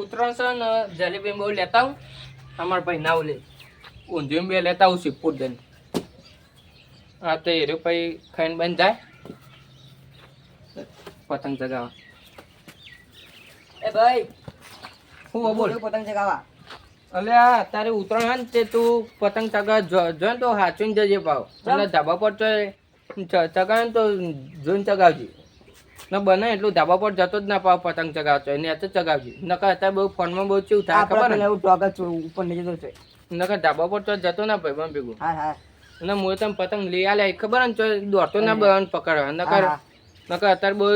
ઉતરણ છે ને જલેબી બહુ લેતા હું અમારા ભાઈ ના લે ઊંધિયું બે લેતા આવું છું પૂરદન હા તો એ ભાઈ ખાઈને બંધ જાય પતંગ ચગાવવા. એ ભાઈ હું બોલ. પતંગ ચગાવવા. અલે આ તારે ઉતરણ હે ને તે તું પતંગ ચગા જો તો હાચવીને જજે પાવ એટલે ધાબા પર તો ચગાવે તો જોઈને ચગાવજે. ન બને એટલું ધાબા પર જતો જ ના પાવ પતંગ ચગાવતો એને તો ચગાવજે. નકર અત્યારે બહુ ફોનમાં બહુ ચેવું થાય ખબર ને? એવું ટોક જ ઉપર નીચે તો છે. નકર ધાબા પર તો જતો ના ભાઈ પણ ભેગું. હા હા. અને હું તને પતંગ લઈ આલે ખબર ને? તો દોડતો ના બન પકડવા. નકર હા, નકર અત્યારે બહુ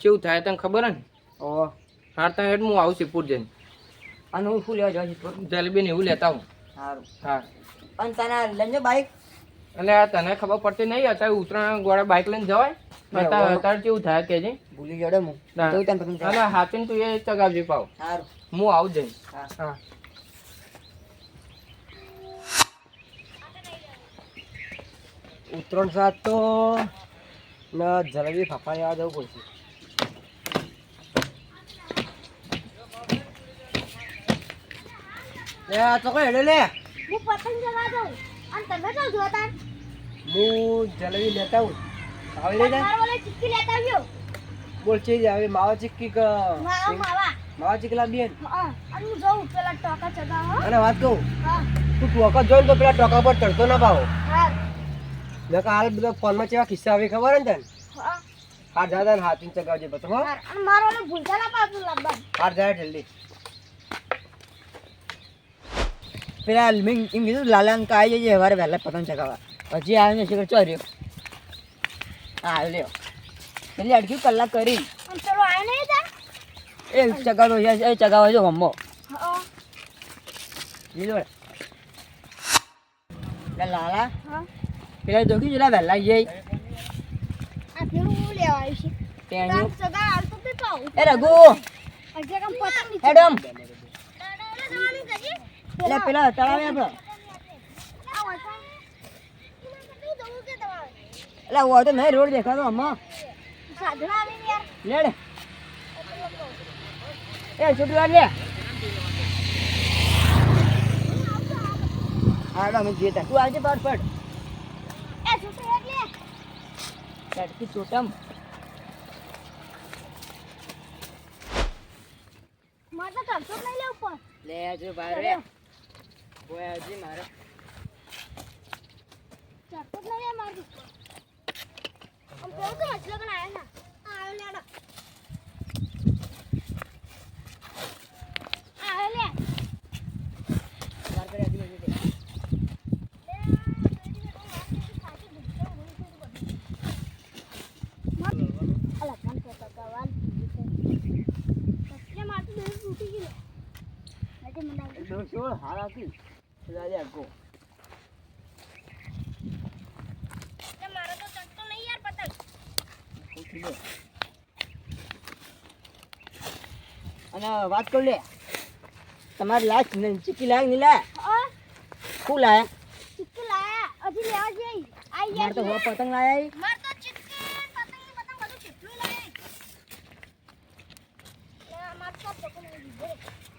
ચેવું થાય તને ખબર ને? ઓ. હા તને એટલે હું આવું સિપુર જઈને. અને હું શું લેવા જાઉં છું જલેબી ને એવું લેતા હું સારું હા. અને તને લઈને બાઈક? એટલે આ તને ખબર પડતી નહીં અત્યારે ઉત્તરાયણ ગોળે બાઇક લઈને જવાય? અત્યારે કેવું થાય કે ભૂલી ગયો હું. અને. હાથીને તું એ ચગાવજે પાવ. હું આવું જઈ હા. હા. ઉત્તરાયણ સાત તો ને જલેબી ફાફા લેવા જવું પડશે. લે આ તો કઈ હેડે લે. હું પતંગ જવા દઉં અને તમે શું જોતા હું જલેબી લેતા હું આવી જાય મારો ચીક્કી લેતા આવ્યો. બોલ છે જ આવે માવા ચીક્કી ક માવા માવા. માવા ચીકલા બેન હા અને હું જોઉં પેલા ટોકા ચગાવો અને વાત કહું? હા. તું ટોકા જોઈને તો પેલા ટોકા પર ચડતો ના પાવો હા. નકર હાલ બધા ફોનમાં કેવા કિસ્સા આવે ખબર ને તને? હા. હાથ જાતા ને હાથ ચગાવજે પછી હો. મારો ભૂલતા ના પાછું લાવવાનું હાથ જાય જલ્દી પેલા મેં એમ કીધું લાલાન આવી જઈએ સવારે વહેલા પતંગ ચગાવવા. હજી આવ્યો ને શિખર ચોર્યો. આવ્યો લ્યો. એટલે અડધી કલાક કરી. પેલો તા એ ચગાવો એ ચગાવે છો મમ્મો લીધો લાલા. પેલા જોગી જેલા વહેલા જઈ. પેલું તે એ રઘુ. હેડમ. એટલે પેલા તળાવે આપણો એટલે હોય તો નહીં રોડ દેખાતો સાધના લેડે એ છોટું લે. અમે તા. આવજે પાર પડ. એ છૂટું એટલે ચટકી ચોટમ. મારે તો ચડતો નહીં લે ઉપર. લે જો બહાર રે બોય આવજે મારે. ચડતો જ નહીં લે મારે. આમ પેલો તો મછલો કણ આયો ના. આ આવ્યો લેડો આ આવ્યો લે. માર. કરે આવી દો શોળ હાર અને વાત કર લે. તમારે લાસ્ટ ચીકી લાગ નહીં લે શું લાયા? ચિક્કી લાયા. હજી લેવા જઈ. આઈ ગયા તો. હો પતંગ લાયા. માર તો ચિક્કી પતંગ પતંગ બધું કેટલું લાયા લે માર તો પતંગ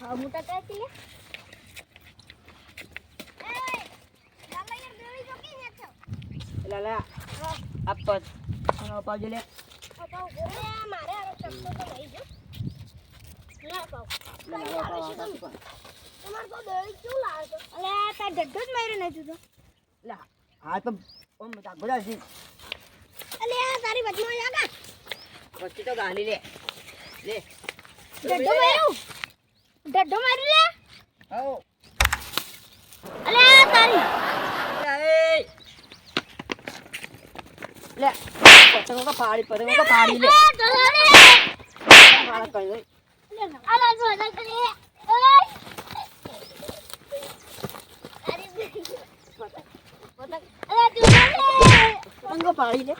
હા મોટા લે એ લાલા યાર બેડી જો કે ને છો લા આપ પત અને અપાવજે લે. ગોળે મારે લા, અલે તાર. લે પતંગો કા પાડી પતંગો કા પાડી લે મારા દે અલા જો અલા કરી પતંગ પાડી લે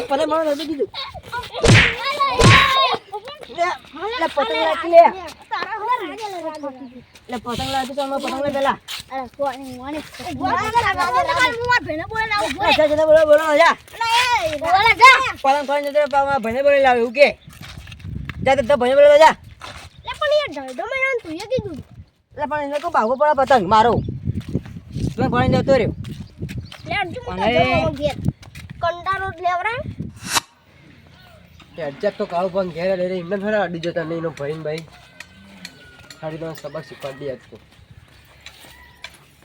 પતંગ મારો નથી કીધું લે. પતંગ રાખી લે. તારા હવે રાજા લે પતંગ લાવતી તો અમે પતંગ લે પેલા. અરે કોણ મને હું માર ભેને બોલે લાવું બોલે બોલો બોલો જા એ જા. પતંગ ફોન જતો પાવા ભાઈને બોલી લાવે એવું કે? જા તો ભાઈને બોલે જા. લે પણ મેં તું એ કીધું. પણ એને કહું ભાગો પડે પતંગ મારો. તું ભણી જતો રહ્યો. લે અર્જુન અને- કંટાળો લેવરા એડજસ્ટ તો કાવ પણ ઘેર લઈને એમને ફેરા અડી જતા નહીં એનો ભાઈ ભાઈ. ખાલી તમે સબક શીખવાડી દે તો.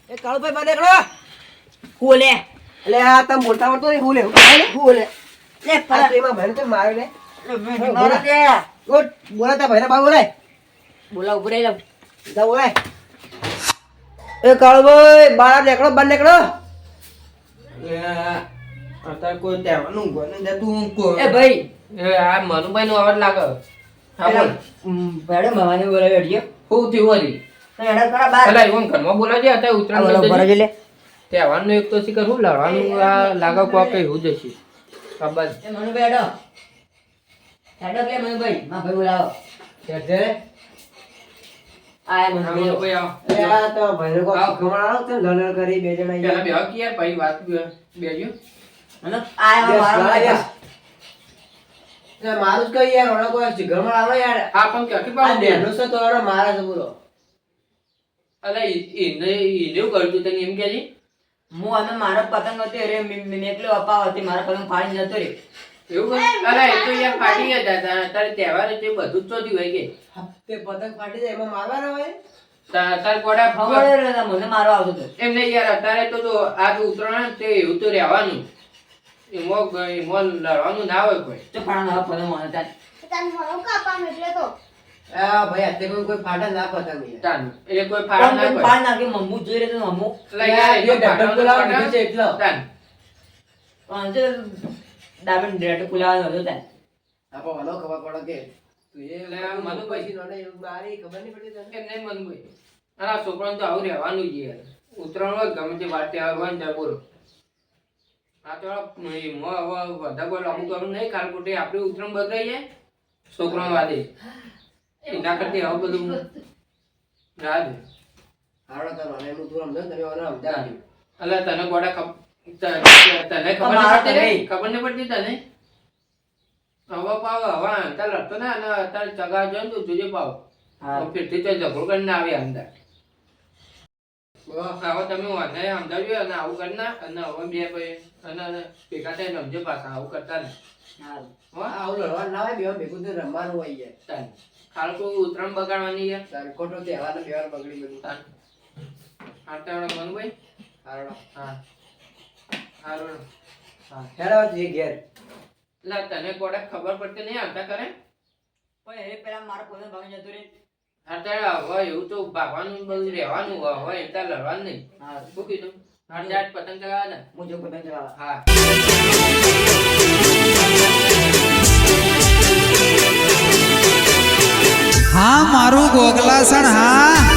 એ કાળુ ભાઈ મને કરો બોલે. એટલે આ તમે બોલતા આવડતો નહીં બોલે. બોલે. લે પરા એમાં ભાઈ તો મારે લે? મારો દે ગુડ બોલા. તા ભાઈ બા બોલાય. બોલા ઉભરે લે જા બોલાય એ કાળુ ભાઈ બાર નીકળો બાર નીકળો. અત્યારે કોઈ તહેવારનું ગોને તું એ ભાઈ એ આ મનુભાઈ નો અવાજ લાગે. હા બોલ. બોલાવી અડીયો શું થયું વળી? એડા કરા બાર. અલા એવું ઘરમાં બોલાવજે અત્યારે ઉત્તરાયણ બોલો લે. તહેવારનું એક તો શીખર શું લડવાનું આ લાગે કોક કઈ હું જશે ખબર એ મનુ બેડો હેડો કે મનુ માં ભાઈ બોલાવો. હેડે. આય મનુભાઈ આ તો ભાઈ લોકો આવો. ખમણાવો લલર કરી બે જણા બે યાર પછી વાત બેજો આય મારો જ કઈ યાર ઓનો કોઈ જીગરમાં આવે યાર. હા પણ કે આ પાડું બેનો છે તો ઓનો મારા છે બોલો. અલા ઈ- ઈને ઈને એવું તું તને એમ કે હું અને મારો પતંગ હતો રે મેકલો અપાવ હતી મારા પતંગ ફાડી નતો રે એવું અરે એ તો યાર ફાટી ગયા હતા અત્યારે તહેવાર છે બધું જ ચોધી હોય કે. તે પતંગ ફાટી જાય એમાં મારવાનો હોય? તાર ગોડા ખબર મને મારો આવતો હતો. એમ નહીં યાર અત્યારે તો જો આજ ઉતરાયણ તે એવું તો રહેવાનું. એમાં ગ- એમાં લડવાનું ના હોય કોઈ. તો ફાડા ના પતંગ મને તાર તને હરો કાપામ એટલે તો. આ ભાઈ અત્યારે કોઈ કોઈ ફાટા ના પડતા તાન એ કોઈ ફાળા ના પણ પાડ નાખી મમ્મુ જોઈ તો મમ્મુ? એટલે એ તાન. પણ જે ડાબે ડેટ પુલાવાનો હતો તાર આપો વાલો ખબર પડે કે તું એ મનુ પછી નોડે બારી ખબર નહીં પડી તને? નહીં મનભાઈ ભાઈ. આ છોકરાને તો આવું રહેવાનું જ યાર ઉતરાયણ હોય ગમે તે વાટે આવે જાય બોલો. આ તો મો હવે બધા કોઈ લાંબુ કરવું નહીં કાલ ખોટી આપણે ઉતરાયણ બદલાઈ જાય છોકરા વાદે એના કરતી હવે બધું દે હારો તો મને એનું તું સમજો તમે તને ગોડા તને ખબર નહીં? ખબર નહીં પડતી તને? હવા પાવ હવે અત્યારે લડતો ને અને અત્યારે ચગા જોઈને તું જોજે પાવ. ફેરથી તો ફીરથી તો ઝઘડો કરીને આવે અંદર. હવે તમે વાંધા સમજાવજો અને આવું કરી ના અને હવે બે ભાઈ અને ભેગા થઈને સમજો પાછા આવું કરતા ને? આવું લડવાનું ના હોય બે ભેગું તો રમવાનું હોય યાર. તાન. કોઈ બગાડવાની યાર તાર ખોટો તહેવાર ને બેવાર બગડી બધું તાન. તારે મનભાઈ હારો હા. સારું હા. હેરા જે ઘેર. એટલે તને કોડક ખબર પડતી નહીં આવતા કરે? પણ એ પેલા મારા પોતે ભાગી જતો રે અત્યારે એવું તો ભાગવાનું બધું રહેવાનું હોય હોય એમ લડવાનું નહીં. હા. શું કીધું? અત્યારે પતંગ ચગાવવા ને હું પતંગ હા. હા મારું ગોગલાસણ હા.